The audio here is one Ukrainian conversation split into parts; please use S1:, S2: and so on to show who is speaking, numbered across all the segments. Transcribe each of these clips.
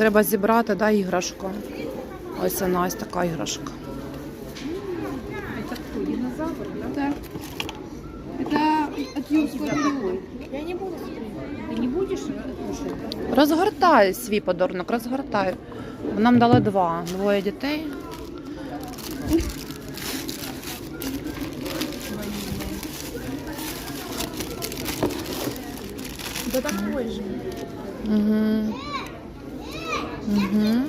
S1: Треба зібрати, да, іграшку. Ось вона, ось така іграшка.
S2: Это кто, динозавр, да?
S3: Да. Это от юрского периода.
S2: Я не буду смотреть. Ты не будешь э, кушать? да?
S1: Розгортай свій подарунок, розгортай. Нам дали два. Двоє дітей.
S2: Да такой же.
S1: Угу. Угу.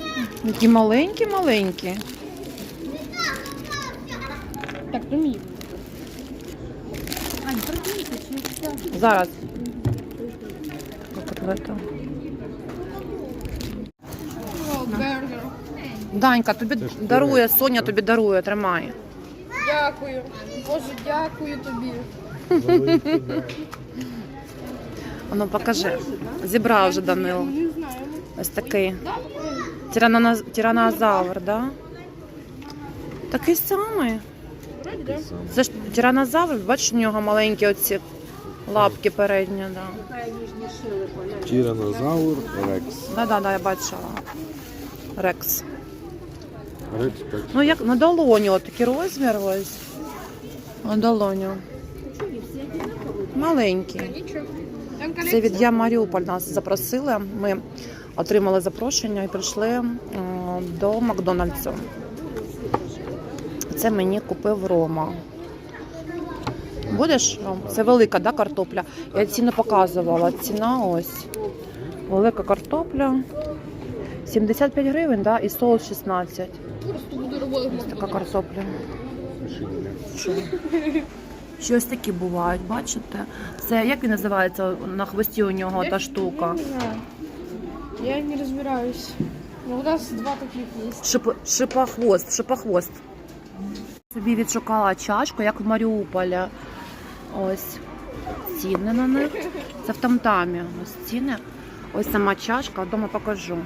S1: Які маленькі-маленькі.
S2: Так, ну мило. Ань,
S1: Зараз. Як от це?
S3: О, бергер.
S1: Данька, тобі
S4: Це
S1: дарує, Соня тобі дарує, тримай.
S3: Дякую. Боже, дякую тобі.
S4: Да.
S1: Ану, покажи. Зібрав вже Данило. Ось такий. Тиранона- Тиранозавр, да? Такий самий.
S3: Да.
S1: Це ж тиранозавр, бачиш, у нього маленькі оці лапки передні, да.
S4: Тиранозавр Рекс.
S1: Да-да-да, я бачила. Рекс.
S4: Рекс 5.
S1: Ну як на долоні, от такий розмір ось. На долоню. Маленький. Це від Я Маріуполь нас запросили. Ми отримали запрошення і прийшли до Макдональдсу. Це мені купив Рома. Будеш? Це велика да, картопля. Я ціну показувала. Ціна ось. Велика картопля. 75 гривень, да, і соус 16.
S3: Просто буду робити
S1: Ось така картопля. Що? Ще ось такі бувають, бачите? Це як він називається на хвості у нього та штука?
S3: Я не. Розбираюсь. Ну, у нас два таких є.
S1: Шип, шипохвост, шипохвост. Собі відшукала чашку, як в Маріуполі. Ось ціни на них. Це в тамтамі. Ось ціни. Ось сама чашка, вдома покажу.